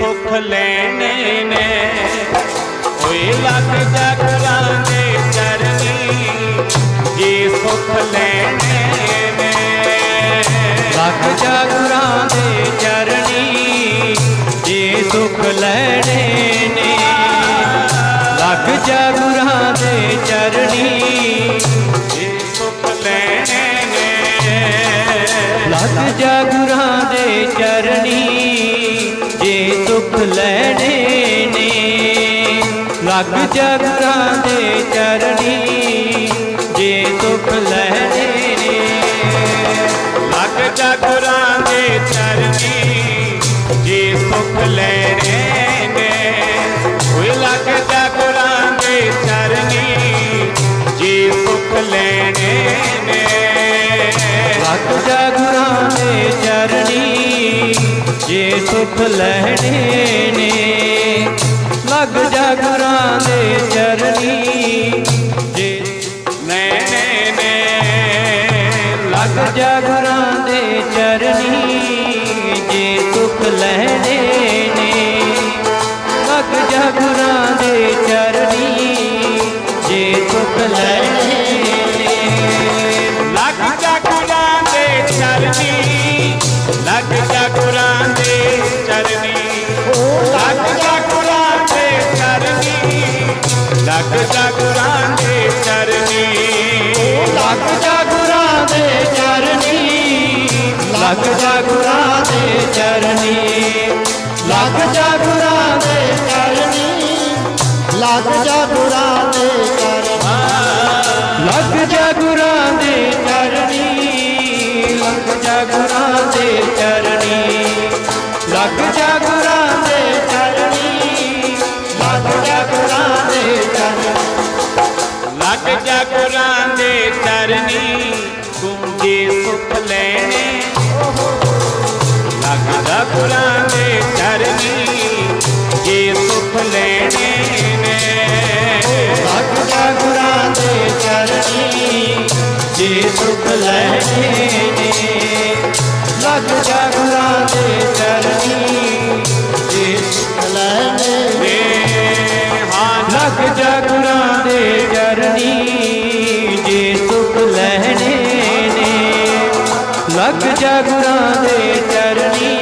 ਸੁਖ ਲੈਣੇ ਨੇ ਓਏ ਲੱਗ ਜਾ ਗੁਰਾਂ ਦੇ ਚਰਨੀ ਜੇ ਸੁਖ ਲੈਣੇ ਨੇ ਲੱਖ ਜਾ ਗੁਰਾਂ ਦੇ ਚਰਣੀ ਜੇ ਸੁਖ ਲੈਣੇ ਨੇ ਲੱਖ ਜਾ ਗੁਰਾਂ ਦੇ ਚਰਣੀ ਜੇ ਸੁਖ ਲੈਣੇ ਨੇ ਲੱਖ ਜਾ ਗੁਰਾਂ ਦੇ ਚਰਣੀ ਜੇ ਸੁਖ ਲੈਣੇ ਨੇ ਲੱਖ ਜਾ ਗੁਰਾਂ ਦੇ ਚਰਣੀ ਜੇ ਸੁਖ ਲੈਣੇ ਨੇ ਲੱਗ ਜਾ ਗੁਰਾਂ ਦੇ ਚਰਨੀ ਜੇ ਸੁਖ ਲੈਣੇ ਨੇ ਓਏ ਲੱਗ ਜਾ ਗੁਰਾਂ ਦੇ ਚਰਨੀ ਜੇ ਸੁਖ ਲੈਣੇ ਨੇ ਲੱਗ ਜਾ ਗੁਰਾਂ ਦੇ ਚਰਣੀ ਜੇ ਸੁਖ ਲੈਣੇ ਲੱਗ ਜਾ ਦੇ ਚਰਨੀ ਜੇ ਸੁਖ ਲੈਣੇ ਨੇ। ਲੱਗ ਜਾ ਲੱਗ ਜਾ ਗੁਰਾਂ ਦੇ ਚਰਨੀ ਲੱਗ ਜਾ ਗੁਰਾਂ ਦੇ ਚਰਨੀ ਲੱਗ ਜਾ ਗੁਰਾਂ ਲੱਗ ਜਾ ਗੁਰਾਂ ਦੇ ਚਰਨੀ ਜੇ ਸੁਖ ਲੈਣੇ ਨੇ ਲੱਗ ਜਾ ਗੁਰਾਂ ਦੇ ਚਰਨੀ ਜੇ ਸੁਖ ਲੈਣੇ ਨੇ ਲੱਗ ਜਾ ਗੁਰਾਂ ਲੱਗ ਜਾ ਦੇ ਚਰਨੀ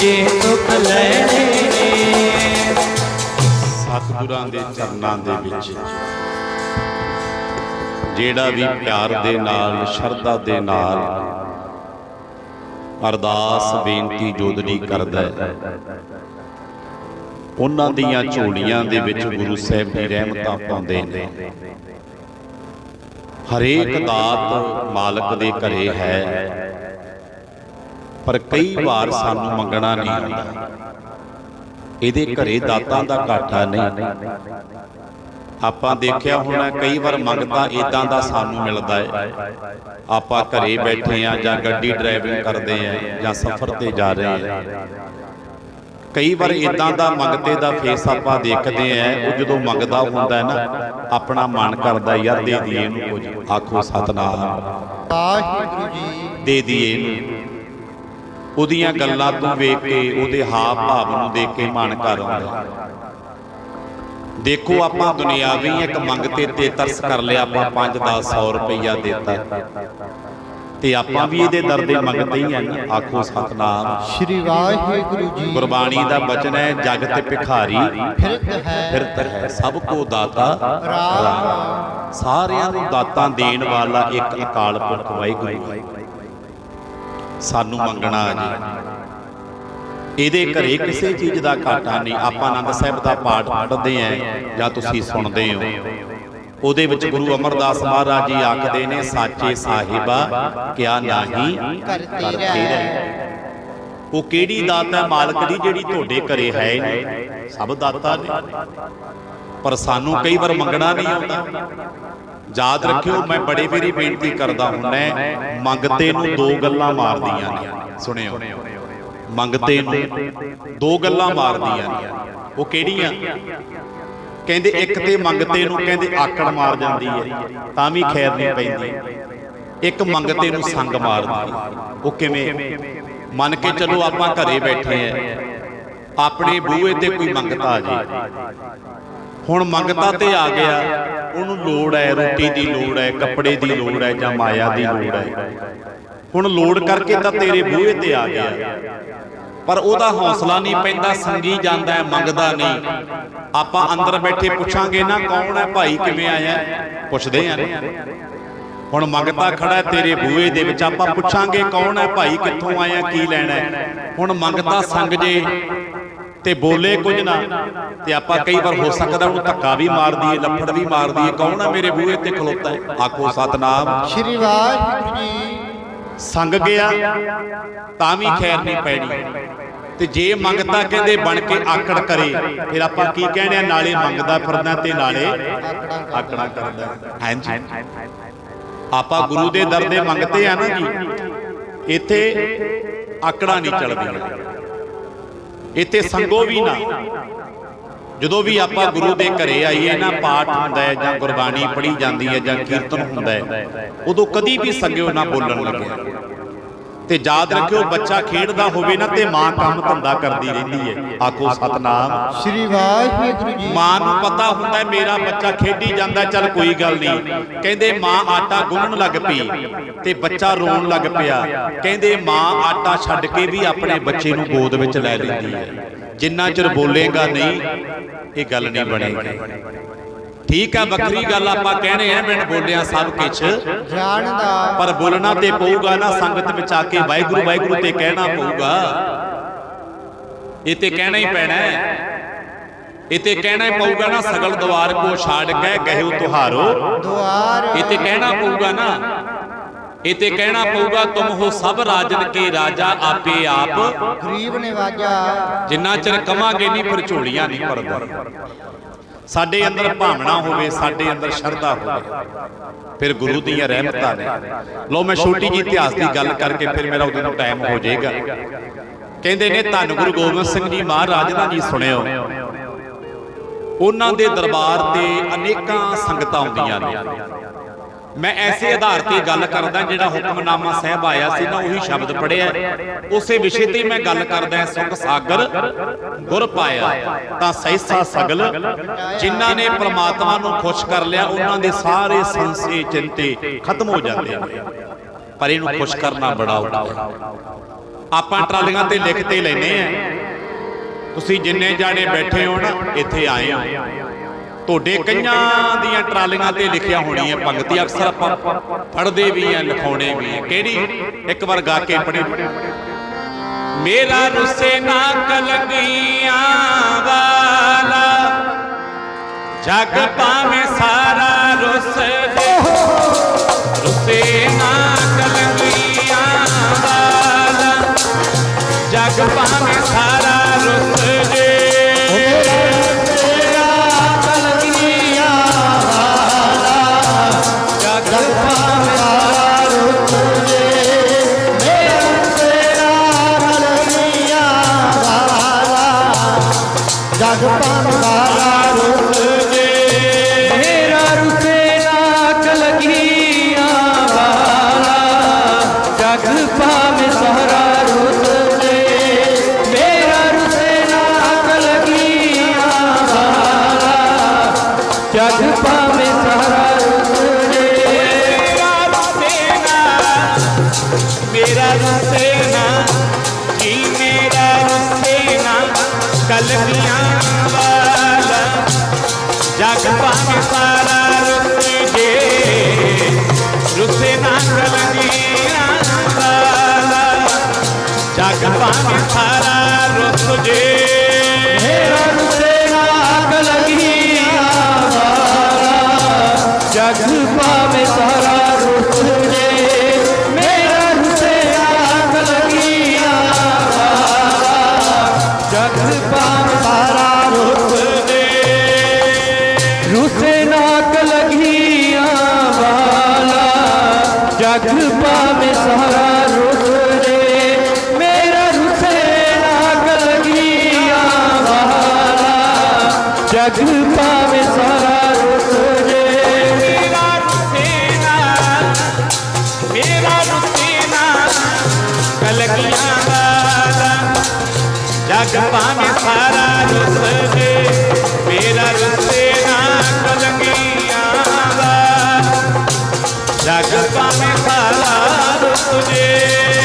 ਜੇ ਸੁਖ ਲੈਣੇ ਨੇ। ਸਤਿਗੁਰਾਂ ਦੇ ਚਰਨਾਂ ਦੇ ਵਿੱਚ, ਜਿਹੜਾ ਵੀ ਪਿਆਰ ਦੇ ਨਾਲ, ਸ਼ਰਧਾ ਦੇ ਨਾਲ ਅਰਦਾਸ, ਬੇਨਤੀ ਜੋਦੜੀ ਕਰਦਾ ਹੈ। ਉਹਨਾਂ ਦੀਆਂ ਝੋਲੀਆਂ ਦੇ ਵਿੱਚ ਗੁਰੂ ਸਾਹਿਬ ਦੀ ਰਹਿਮਤਾਂ ਪਾਉਂਦੇ ਨੇ। ਹਰੇਕ ਦਾਤ ਮਾਲਕ ਦੇ ਘਰੇ ਹੈ। ਪਰ ਕਈ ਵਾਰ ਸਾਨੂੰ ਮੰਗਣਾ ਨਹੀਂ ਆਉਂਦਾ ਇਹਦੇ ਘਰੇ ਦਾਤਾਂ ਦਾ ਘਾਟਾ ਨਹੀਂ। ਆਪਾਂ ਦੇਖਿਆ ਹੋਣਾ ਕਈ ਵਾਰ ਮੰਗਤਾ ਇਦਾਂ ਦਾ ਸਾਨੂੰ ਮਿਲਦਾ ਹੈ। ਆਪਾਂ ਘਰੇ ਬੈਠੇ ਆ ਜਾਂ ਗੱਡੀ ਡਰਾਈਵਿੰਗ ਕਰਦੇ ਆ ਜਾਂ ਸਫ਼ਰ ਤੇ ਜਾ ਰਹੇ ਆ ਕਈ ਵਾਰ ਇਦਾਂ ਦਾ ਮੰਗਤੇ ਦਾ ਫੇਸ ਆਪਾਂ ਦੇਖਦੇ ਆ ਉਹ ਜਦੋਂ ਮੰਗਦਾ ਹੁੰਦਾ ਹੈ ਨਾ ਆਪਣਾ ਮਨ ਕਰਦਾ ਯਾਰ ਦੇ ਦਈਏ ਇਹਨੂੰ ਕੁਝ ਆਖੋ ਸਤਨਾਮ। ਵਾਹਿਗੁਰੂ ਜੀ ਦੇ ਦਈਏ ਇਹਨੂੰ। ਉਹਦੀਆਂ ਗੱਲਾਂ ਤੋਂ ਵੇਖ ਕੇ ਉਹਦੇ ਹਾਵ ਭਾਵ ਨੂੰ ਦੇਖ ਕੇ ਮਨ ਕਰ ਆਉਂਦਾ। ਦੇਖੋ ਆਪਾਂ ਦੁਨਿਆਵੀ ਇੱਕ ਮੰਗਤੇ ਤੇ ਤਰਸ ਕਰ ਲਿਆ ਆਪਾਂ 5 10 100 ਰੁਪਈਆ ਦਿੱਤਾ। ਤੇ ਆਪਾਂ ਵੀ ਇਹਦੇ ਦਰ ਦੇ ਮੰਗਤੇ ਹੀ ਹਨ ਆਖੋ ਸਤਨਾਮ। ਸ੍ਰੀ ਵਾਹਿਗੁਰੂ ਜੀ ਗੁਰਬਾਣੀ ਦਾ ਬਚਨ ਹੈ ਜਗ ਤੇ ਭਿਖਾਰੀ। ਫਿਰਤ ਹੈ। ਫਿਰਤ ਹੈ। ਸਭ ਕੋ ਦਾਤਾ ਰਾਮ। ਸਾਰਿਆਂ ਨੂੰ ਦਾਤਾਂ ਦੇਣ ਵਾਲਾ ਇੱਕ ਅਕਾਲ ਪੁਰਖ ਵਾਹਿਗੁਰੂ ਹੈ। ਸਾਨੂੰ ਮੰਗਣਾ ਆ ਜੀ। ਇਹਦੇ ਘਰੇ ਕਿਸੇ ਚੀਜ਼ ਦਾ ਘਾਟਾ ਨਹੀਂ। ਆਪਾਂ ਆਨੰਦ ਸਾਹਿਬ ਦਾ ਪਾਠ ਪੜ੍ਹਦੇ ਆਂ ਜਾਂ ਤੁਸੀਂ ਸੁਣਦੇ ਹੋ। ਉਹਦੇ ਵਿੱਚ ਗੁਰੂ ਅਮਰਦਾਸ ਮਹਾਰਾਜ ਜੀ ਆਖਦੇ ਨੇ ਸਾਚੇ ਸਾਹਿਬਾ ਕਿਆ ਨਾਹੀ ਕਰਤੇ ਰਹਿ। ਉਹ ਕਿਹੜੀ ਦਾਤ ਹੈ ਮਾਲਕ ਦੀ ਜਿਹੜੀ ਤੁਹਾਡੇ ਘਰੇ ਹੈ ਹੀ ਨਹੀਂ? ਸਭ ਦਾਤਾ ਨੇ। ਪਰ ਸਾਨੂੰ ਕਈ ਵਾਰ ਮੰਗਣਾ ਨਹੀਂ ਆਉਂਦਾ ਯਾਦ ਰੱਖਿਓ ਮੈਂ ਬੜੇ ਵਾਰੀ ਬੇਨਤੀ ਕਰਦਾ ਹੁੰਨਾ ਮੰਗਤੇ ਨੂੰ ਦੋ ਗੱਲਾਂ ਮਾਰਦੀਆਂ ਨੇ। ਸੁਣਿਓ। ਮੰਗਤੇ ਨੂੰ ਦੋ ਗੱਲਾਂ ਮਾਰਦੀਆਂ ਨੇ। ਉਹ ਕਿਹੜੀਆਂ? ਕਹਿੰਦੇ ਇੱਕ ਤੇ ਮੰਗਤੇ ਨੂੰ ਕਹਿੰਦੇ ਆਕੜ ਮਾਰ ਜਾਂਦੀ ਹੈ ਤਾਂ ਵੀ ਖੈਰ ਨਹੀਂ ਪੈਂਦੀ। ਇੱਕ ਮੰਗਤੇ ਨੂੰ ਸੰਗ ਮਾਰਦੀ ਉਹ ਕਿਵੇਂ? ਮੰਨ ਕੇ ਚੱਲੋ ਆਪਾਂ ਘਰੇ ਬੈਠੇ ਆ ਆਪਣੇ ਬੂਹੇ ਤੇ ਕੋਈ ਮੰਗਤਾ ਆ ਜੇ। ਹੁਣ ਮੰਗਤਾ ਤੇ ਆ ਗਿਆ। ਉਹਨੂੰ ਲੋੜ ਹੈ ਰੋਟੀ ਦੀ ਲੋੜ ਹੈ ਕੱਪੜੇ ਦੀ ਲੋੜ ਹੈ ਜਾਂ ਮਾਇਆ ਦੀ ਲੋੜ ਹੈ। ਹੁਣ ਲੋੜ ਕਰਕੇ ਤਾਂ ਤੇਰੇ ਬੂਹੇ ਤੇ ਆ ਗਿਆ। ਪਰ ਉਹਦਾ ਹੌਸਲਾ ਨਹੀਂ ਪੈਂਦਾ ਸੰਗੀ ਜਾਂਦਾ ਹੈ ਮੰਗਦਾ ਨਹੀਂ। ਆਪਾਂ ਅੰਦਰ ਬੈਠੇ ਪੁੱਛਾਂਗੇ ਨਾ ਕੌਣ ਹੈ ਭਾਈ ਕਿਵੇਂ ਆਇਆ? ਪੁੱਛਦੇ ਆ ਹੁਣ ਮੰਗਤਾ ਖੜਾ ਹੈ ਤੇਰੇ ਬੂਹੇ ਦੇ ਵਿੱਚ ਆਪਾਂ ਪੁੱਛਾਂਗੇ ਕੌਣ ਹੈ ਭਾਈ ਕਿੱਥੋਂ ਆਇਆ ਕੀ ਲੈਣਾ ਹੁਣ ਮੰਗਤਾ ਸੰਗ ਜੇ ਤੇ ਬੋਲੇ ਕੁਝ ਨਾ ਤੇ ਆਪਾਂ ਕਈ ਵਾਰ ਹੋ ਸਕਦਾ ਉਹਨੂੰ ਧੱਕਾ ਵੀ ਮਾਰ ਦਈਏ ਲੱਫੜ ਵੀ ਮਾਰ ਦਈਏ ਕੌਣ ਹੈ ਮੇਰੇ ਬੂਹੇ ਤੇ ਖਲੋਤਾ ਹੈ? ਆਖੋ ਸਤਨਾਮ। ਸ਼੍ਰੀ ਵਾਹਿਗੁਰੂ ਜੀ ਸੰਗ ਗਿਆ ਤਾਂ ਵੀ ਖੈਰ ਨਹੀਂ ਪੈਣੀ। ਤੇ ਜੇ ਮੰਗਤਾ ਕਹਿੰਦੇ ਬਣ ਕੇ ਆਕੜ ਕਰੇ ਫਿਰ ਆਪਾਂ ਕੀ ਕਹਿੰਦੇ ਆ? ਨਾਲੇ ਮੰਗਦਾ ਫਿਰਦਾ ਤੇ ਨਾਲੇ ਆਕੜਾ ਕਰਦਾ। ਹਾਂਜੀ। ਆਪਾਂ ਗੁਰੂ ਦੇ ਦਰ ਦੇ ਮੰਗਤੇ ਆ ਨਾ ਜੀ। ਇੱਥੇ ਆਕੜਾ ਨਹੀਂ ਚੱਲਦੀਆਂ। ਇੱਥੇ ਸੰਗੋ ਵੀ ਨਾ। ਜਦੋਂ ਵੀ ਆਪਾਂ ਗੁਰੂ ਦੇ ਘਰੇ ਆਈਏ ਨਾ ਪਾਠ ਹੁੰਦਾ ਹੈ ਜਾਂ ਗੁਰਬਾਣੀ ਪੜ੍ਹੀ ਜਾਂਦੀ ਹੈ ਜਾਂ ਕੀਰਤਨ ਹੁੰਦਾ ਹੈ ਉਦੋਂ ਕਦੀ ਵੀ ਸੰਗਿਓ ਨਾ ਬੋਲਣ ਲੱਗਿਆ। ਤੇ ਯਾਦ ਰੱਖਿਓ ਬੱਚਾ ਖੇਡਦਾ ਹੋਵੇ ਨਾ ਤੇ ਮਾਂ ਕੰਮ ਧੰਦਾ ਕਰਦੀ ਰਹਿੰਦੀ ਹੈ। ਆਖੋ ਸਤਨਾਮ। ਸ਼੍ਰੀ ਵਾਹਿਗੁਰੂ ਜੀ ਮਾਂ ਨੂੰ ਪਤਾ ਹੁੰਦਾ ਹੈ ਮੇਰਾ ਬੱਚਾ ਖੇਡੀ ਜਾਂਦਾ ਚੱਲ ਕੋਈ ਗੱਲ ਨਹੀਂ। ਕਹਿੰਦੇ ਮਾਂ ਆਟਾ ਗੁੰਨਣ ਲੱਗ ਪਈ ਤੇ ਬੱਚਾ ਰੋਣ ਲੱਗ ਪਿਆ। ਕਹਿੰਦੇ ਮਾਂ ਆਟਾ ਛੱਡ ਕੇ ਵੀ ਆਪਣੇ ਬੱਚੇ ਨੂੰ ਗੋਦ ਵਿੱਚ ਲੈ ਲੈਂਦੀ ਹੈ। ਜਿੰਨਾ ਚਿਰ ਬੋਲੇਗਾ ਨਹੀਂ ਇਹ ਗੱਲ ਨਹੀਂ ਬਣੇਗੀ। ਠੀਕ ਹੈ ਵੱਖਰੀ ਗੱਲ ਆਪਾਂ ਕਹਿੰਦੇ ਆ ਬਿਨ ਬੋਲਿਆ ਸਭ ਕੁਝ ਜਾਣਦਾ ਪਰ ਬੋਲਣਾ ਤੇ ਪਊਗਾ ਨਾ ਸੰਗਤ ਵਿੱਚ ਆ ਕੇ ਵਾਹਿਗੁਰੂ ਵਾਹਿਗੁਰੂ ਤੇ ਕਹਿਣਾ ਪਊਗਾ। ਇਹ ਤੇ ਕਹਿਣਾ ਹੀ ਪੈਣਾ ਹੈ। ਇਹ ਤੇ ਕਹਿਣਾ ਹੀ ਪਊਗਾ ਨਾ ਸਗਲ ਦਵਾਰ ਕੋ ਛਾੜ ਕੇ ਗਹਿਓ ਤੁਹਾਰੋ। ਦੁਆਰ। ਇਹ ਤੇ ਕਹਿਣਾ ਪਊਗਾ ਨਾ ਇਹ ਤੇ ਕਹਿਣਾ ਪਊਗਾ ਤੁਮ ਹੋ ਸਭ ਰਾਜਨ ਕੇ ਰਾਜਾ ਆਪੇ ਆਪ। ਗਰੀਬ ਨਿਵਾਜਾ ਜਿੰਨਾ ਚਿਰ ਕਵਾਂਗੇ ਨਹੀਂ ਫਿਰ ਝੋਲੀਆਂ ਨਹੀਂ ਭਰਦਾ। ਸਾਡੇ ਅੰਦਰ ਭਾਵਨਾ ਹੋਵੇ ਸਾਡੇ ਅੰਦਰ ਸ਼ਰਧਾ ਹੋਵੇ ਫਿਰ ਗੁਰੂ ਦੀਆਂ ਰਹਿਮਤਾਂ ਨੇ। ਲੋ ਮੈਂ ਛੋਟੀ ਜੀ ਇਤਿਹਾਸ ਦੀ ਗੱਲ ਕਰਕੇ ਫਿਰ ਮੇਰਾ ਉਦੋਂ ਨੂੰ ਟਾਈਮ ਹੋ ਜਾਏਗਾ। ਕਹਿੰਦੇ ਨੇ ਧੰਨ ਗੁਰੂ ਗੋਬਿੰਦ ਸਿੰਘ ਜੀ ਮਹਾਰਾਜ ਦਾ ਜੀ ਸੁਣਿਓ। ਉਹਨਾਂ ਦੇ ਦਰਬਾਰ ਤੇ ਅਨੇਕਾਂ ਸੰਗਤਾਂ ਆਉਂਦੀਆਂ ਨੇ। ਮੈਂ ਐਸੇ ਆਧਾਰ ਤੇ ਗੱਲ ਕਰਦਾ ਜਿਹੜਾ ਹੁਕਮਨਾਮਾ ਸਾਹਿਬ ਆਇਆ ਸੀ ਨਾ ਉਹੀ ਸ਼ਬਦ ਪੜਿਆ ਉਸੇ ਵਿਸ਼ੇ ਤੇ ਮੈਂ ਗੱਲ ਕਰਦਾ ਸੁਖ ਸਾਗਰ ਗੁਰ ਪਾਇਆ। ਤਾਂ ਸੈਸਾ ਸਗਲ ਜਿਨ੍ਹਾਂ ਨੇ ਪ੍ਰਮਾਤਮਾ ਨੂੰ ਖੁਸ਼ ਕਰ ਲਿਆ ਉਹਨਾਂ ਦੇ ਸਾਰੇ ਸੰਸੇ ਚਿੰਤੇ ਖਤਮ ਹੋ ਜਾਂਦੇ ਨੇ ਪਰ ਇਹਨੂੰ ਖੁਸ਼ ਕਰਨਾ ਬੜਾ ਔਖਾ। ਆਪਾਂ ਟਰਾਲੀਆਂ ਤੇ ਲਿਖ ਤੇ ਲੈਨੇ ਆ। ਤੁਸੀਂ ਜਿੰਨੇ ਜਾਣੇ ਬੈਠੇ ਹੋ ਨਾ ਇੱਥੇ ਆਏ ਹੋ। ਤੁਹਾਡੇ ਕਈਆਂ ਦੀਆਂ ਟਰਾਲੀਆਂ ਤੇ ਲਿਖਿਆ ਹੋਣੀ ਹੈ ਪੰਕਤੀ ਅਕਸਰ ਆਪਾਂ ਪੜ੍ਹਦੇ ਵੀ ਆ ਲਿਖਾਉਣੇ ਵੀ ਆ। ਕਿਹੜੀ ਇੱਕ ਵਾਰ ਗਾ ਕੇ ਪੜ੍ਹੀ। ਮੇਰਾ ਰੁੱਸੇ ਨਾ ਕਲਗੀਆਂ ਵਾਲਾ ਜਗ ਪਾਵੇਂ ਸਾਰਾ ਰੁੱਸ। ਰੁੱਸੇ ਨਾ ਕਲਗੀਆਂ ਵਾਲਾ ਜਗ ਪਾਵੇਂ ਸਾਰਾ ਰੁੱਸ ਜੇ। ਜਗ ਪਾਵੇ ਸਾਰਾ ਰੁੱਸ ਜੇ ਰੁਸੇਨਾ ਕਲਮੀਆਂ ਵਾਲਾ ਜਗ ਪਾਵੇ ਸਾਰਾ ਰੁੱਸ ਜੇ ਮੇਰਾ ਰੁਸੇ ਨਾਕ ਲਗੀਆਂ ਵਾਲਾ ਜਗ ਜਗ ਪਾਵੇਂ ਸਾਰਾ ਰੁੱਸ ਜੇ। ਮੇਰਾ ਰੁੱਸੇ ਨਾ ਕਲੰਗੀਆਂ ਦਾ ਜਗ ਪਾਵੇਂ ਸਾਰਾ ਰੁੱਸ ਜੇ।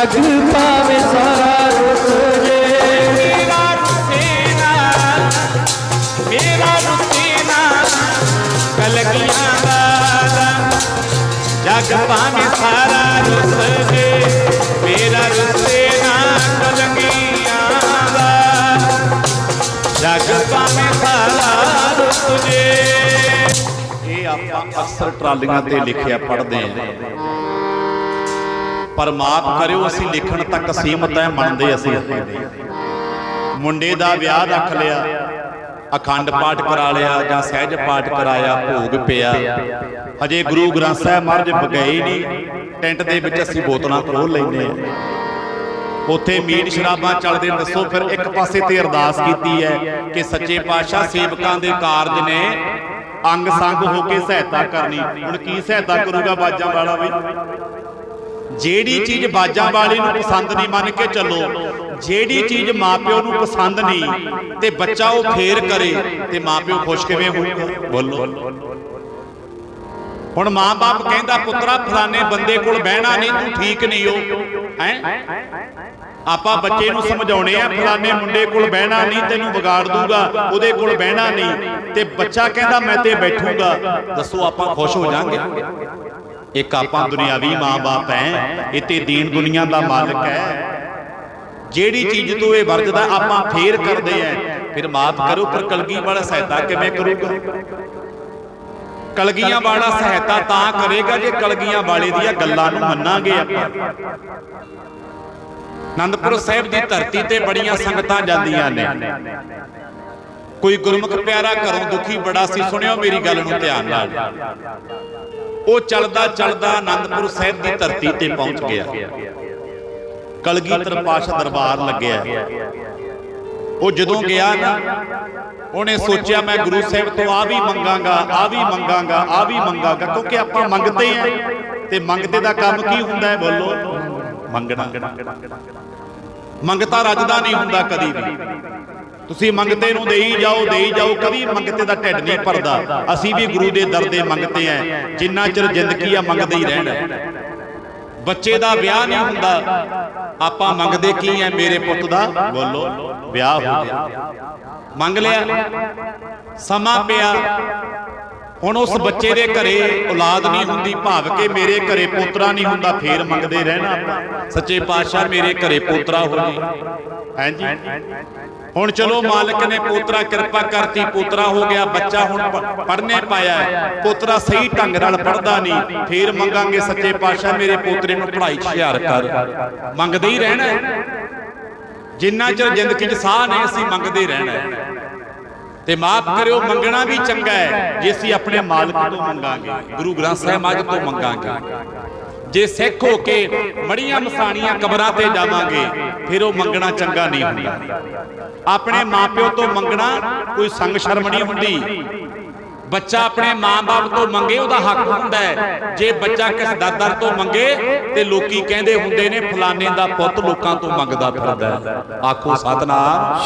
ਜਗ ਪਾਵੇਂ ਸਾਰਾ ਰੁਸਰੇ ਮੇਰਾ ਰੁੱਸੇਨਾ ਮੇਰਾ ਰੁੱਸੇਨਾ ਕਲਗੀਆਂ ਵਾਲਾ ਜਗ ਪਾਵੇਂ ਸਾਰਾ ਰੁੱਸ ਜੇ ਮੇਰਾ ਰੁੱਸੇਨਾ ਕਲਗੀਆਂ ਦਾ ਜਗ ਪਾਵੇਂ ਸਾਰਾ ਰੁੱਸ ਜੇ ਇਹ ਆਪਾਂ ਅਕਸਰ ਟਰਾਲੀਆਂ ਤੇ ਲਿਖਿਆ ਪੜ੍ਹਦੇ ਆਂ ਪਰ ਮਾਫ ਕਰਿਓ ਅਸੀਂ ਲਿਖਣ ਤੱਕ ਸੀਮਤ ਹੈ ਮੰਨਦੇ ਅਸੀਂ। ਮੁੰਡੇ ਦਾ ਵਿਆਹ ਰੱਖ ਲਿਆ ਅਖੰਡ ਪਾਠ ਕਰਾ ਲਿਆ ਜਾਂ ਸਹਿਜ ਪਾਠ ਕਰਾਇਆ ਭੋਗ ਪਿਆ। ਹਜੇ ਗੁਰੂ ਗ੍ਰੰਥ ਸਾਹਿਬ ਮਹਾਰਾਜ ਬਗਏ ਨਹੀਂ। ਟੈਂਟ ਦੇ ਵਿੱਚ ਅਸੀਂ ਬੋਤਲਾਂ ਖੋਲ ਲੈਂਦੇ ਆ ਉੱਥੇ ਮੀਟ ਸ਼ਰਾਬਾਂ ਚੱਲਦੇ। ਦੱਸੋ ਫਿਰ ਇੱਕ ਪਾਸੇ ਤੇ ਅਰਦਾਸ ਕੀਤੀ ਹੈ ਕਿ ਸੱਚੇ ਪਾਤਸ਼ਾਹ ਸੇਵਕਾਂ ਦੇ ਕਾਰਜ ਨੇ ਅੰਗ ਸੰਗ ਹੋ ਕੇ ਸਹਾਇਤਾ ਕਰਨੀ। ਹੁਣ ਕੀ ਸਹਾਇਤਾ ਕਰੂਗਾ? ਬਾਜਾਂ ਵਾਲਾ ਵੀ। ਜਿਹੜੀ ਚੀਜ਼ ਬਾਜਾਂ ਵਾਲੇ ਨੂੰ ਪਸੰਦ ਨਹੀਂ ਮੰਨ ਕੇ ਚੱਲੋ ਜਿਹੜੀ ਚੀਜ਼ ਮਾਪਿਓ ਨੂੰ ਪਸੰਦ ਨਹੀਂ ਤੇ ਬੱਚਾ ਉਹ ਫੇਰ ਕਰੇ ਤੇ ਮਾਪਿਓ ਖੁਸ਼ ਕਿਵੇਂ ਹੋਊਗਾ ਬੋਲੋ। ਹੁਣ ਮਾਂ-ਬਾਪ ਕਹਿੰਦਾ ਪੁੱਤਰਾ ਫਲਾਣੇ ਬੰਦੇ ਕੋਲ ਬਹਿਣਾ ਨਹੀਂ ਤੂੰ ਠੀਕ ਨਹੀਂ ਹੋ। ਹੈ। ਆਪਾਂ ਬੱਚੇ ਨੂੰ ਸਮਝਾਉਣੇ ਆ ਫਲਾਣੇ ਮੁੰਡੇ ਕੋਲ ਬਹਿਣਾ ਨਹੀਂ ਤੈਨੂੰ ਵਿਗਾੜ ਦੂਗਾ ਉਹਦੇ ਕੋਲ ਬਹਿਣਾ ਨਹੀਂ ਤੇ ਬੱਚਾ ਕਹਿੰਦਾ ਮੈਂ ਤੇ ਬੈਠੂਗਾ। ਦੱਸੋ ਆਪਾਂ ਖੁਸ਼ ਹੋ ਜਾਾਂਗੇ। ਇੱਕ ਆਪਾਂ ਦੁਨਿਆਵੀ ਮਾਂ-ਬਾਪ ਹੈ ਇਹ ਤੇ ਦੀਨ ਦੁਨੀਆ ਦਾ ਮਾਲਕ ਹੈ। ਜਿਹੜੀ ਚੀਜ਼ ਤੋਂ ਇਹ ਵਰਜਦਾ ਆਪਾਂ ਫੇਰ ਕਰਦੇ ਆ ਫਿਰ ਮਾਫ ਕਰੋ ਪਰ ਕਲਗੀ ਵਾਲਾ ਸਹਾਇਤਾ ਕਿਵੇਂ ਕਰੂਗਾ? ਕਲਗੀਆਂ ਵਾਲਾ ਸਹਾਇਤਾ ਤਾਂ ਕਰੇਗਾ ਜੇ ਕਲਗੀਆਂ ਵਾਲੇ ਦੀਆਂ ਗੱਲਾਂ ਨੂੰ ਮੰਨਾਂਗੇ ਆਪਾਂ। ਆਨੰਦਪੁਰ ਸਾਹਿਬ ਦੀ ਧਰਤੀ ਤੇ ਬੜੀਆਂ ਸੰਗਤਾਂ ਜਾਂਦੀਆਂ ਨੇ। ਕੋਈ ਗੁਰਮੁਖ ਪਿਆਰਾ ਘਰੋਂ ਦੁਖੀ ਬੜਾ ਸੀ ਸੁਣਿਓ ਮੇਰੀ ਗੱਲ ਨੂੰ ਧਿਆਨ ਨਾਲ। ਉਹ ਚੱਲਦਾ ਚੱਲਦਾ ਆਨੰਦਪੁਰ ਸਾਹਿਬ ਦੀ ਧਰਤੀ ਤੇ ਪਹੁੰਚ ਗਿਆ। ਕਲਗੀਧਰ ਪਾਸ਼ਾ ਦਰਬਾਰ ਲੱਗਿਆ। ਉਹ ਜਦੋਂ ਗਿਆ ਨਾ ਉਹਨੇ ਸੋਚਿਆ ਮੈਂ ਗੁਰੂ ਸਾਹਿਬ ਤੋਂ ਆ ਵੀ ਮੰਗਾਂਗਾ ਆ ਵੀ ਮੰਗਾਂਗਾ ਆ ਵੀ ਮੰਗਾਂਗਾ ਕਿਉਂਕਿ ਆਪਾਂ ਮੰਗਦੇ ਆ ਤੇ ਮੰਗਦੇ ਦਾ ਕੰਮ ਕੀ ਹੁੰਦਾ ਹੈ? ਬੋਲੋ। ਮੰਗਣਾ। ਮੰਗਤਾ ਰੱਜਦਾ ਨਹੀਂ ਹੁੰਦਾ ਕਦੀ ਵੀ। ਤੁਸੀਂ ਮੰਗਤੇ ਨੂੰ ਦੇਈ ਜਾਓ ਦੇਈ ਜਾਓ, ਕਦੀ ਮੰਗਤੇ ਦਾ ਢਿੱਡ ਨਹੀਂ ਭਰਦਾ। ਅਸੀਂ ਵੀ ਗੁਰੂ ਦੇ ਦਰ ਦੇ ਮੰਗਤੇ ਆ, ਜਿੰਨਾ ਚਿਰ ਜ਼ਿੰਦਗੀ ਆ ਮੰਗਦੇ ਹੀ ਰਹਿਣਾ। ਬੱਚੇ ਦਾ ਵਿਆਹ ਨਹੀਂ ਹੁੰਦਾ। ਆਪਾਂ ਮੰਗਦੇ ਕੀ ਐ ਮੇਰੇ ਪੁੱਤ ਦਾ? ਬੋਲੋ, ਵਿਆਹ ਹੋ ਗਿਆ। ਮੰਗ ਲਿਆ। ਸਮਾਂ ਪਿਆ। ਹੁਣ ਉਸ ਬੱਚੇ ਦੇ ਘਰੇ ਔਲਾਦ ਨਹੀਂ ਹੁੰਦੀ, ਭਾਵ ਕਿ ਮੇਰੇ ਘਰੇ ਪੋਤਰਾ ਨਹੀਂ ਹੁੰਦਾ, ਫੇਰ ਮੰਗਦੇ ਰਹਿਣਾ ਸੱਚੇ ਪਾਤਸ਼ਾਹ ਮੇਰੇ ਘਰੇ ਪੋਤਰਾ ਹੋ ਜੇ? ਹਾਂਜੀ ਹੁਣ ਚਲੋ ਮਾਲਕ ਨੇ ਪੋਤਰਾ ਕਿਰਪਾ ਕਰਤੀ ਪੋਤਰਾ ਹੋ ਗਿਆ ਬੱਚਾ ਹੁਣ ਪੜਨੇ ਪਾਇਆ ਹੈ। ਪੋਤਰਾ ਸਹੀ ਢੰਗ ਨਾਲ ਪੜਦਾ ਨਹੀਂ। ਫੇਰ ਮੰਗਾਂਗੇ ਸੱਚੇ ਪਾਤਸ਼ਾਹ ਮੇਰੇ ਪੋਤਰੇ ਨੂੰ ਪੜ੍ਹਾਈ 'ਚ ਹੁਸ਼ਿਆਰ ਕਰ। ਮੰਗਦੇ ਹੀ ਰਹਿਣਾ। ਜਿੰਨਾ ਚਿਰ ਜ਼ਿੰਦਗੀ 'ਚ ਸਾਹ ਨੇ ਅਸੀਂ ਮੰਗਦੇ ਰਹਿਣਾ। ਤੇ ਮਾਫ ਕਰਿਓ ਮੰਗਣਾ ਵੀ ਚੰਗਾ ਹੈ। ਜੇ ਅਸੀਂ ਆਪਣੇ ਮਾਲਕ ਤੋਂ ਮੰਗਾਂਗੇ ਗੁਰੂ ਗ੍ਰੰਥ ਸਾਹਿਬ ਮੱਝ ਤੋਂ ਮੰਗਾਂਗੇ। ਜੇ ਸਿੱਖ ਹੋ ਕੇ ਮੜੀਆਂ ਮਸਾਣੀਆਂ ਕਬਰਾਂ ਤੇ ਜਾਵਾਂਗੇ, ਫਿਰ ਉਹ ਮੰਗਣਾ ਚੰਗਾ ਨਹੀਂ ਹੁੰਦਾ। ਆਪਣੇ ਮਾਪਿਓ ਤੋਂ ਮੰਗਣਾ ਕੋਈ ਸੰਗ ਸ਼ਰਮ ਨਹੀਂ ਹੁੰਦੀ। ਬੱਚਾ ਆਪਣੇ ਮਾਂ-ਬਾਪ ਤੋਂ ਮੰਗੇ, ਉਹਦਾ ਹੱਕ ਹੁੰਦਾ ਹੈ। ਜੇ ਬੱਚਾ ਕਿਸੇ ਦਾਦਰ ਤੋਂ ਮੰਗੇ, ਤੇ ਲੋਕੀ ਕਹਿੰਦੇ ਹੁੰਦੇ ਨੇ, ਫਲਾਣੇ ਦਾ ਪੁੱਤ ਲੋਕਾਂ ਤੋਂ ਮੰਗਦਾ ਫਿਰਦਾ ਆਖੋ, ਸਤਨਾਮ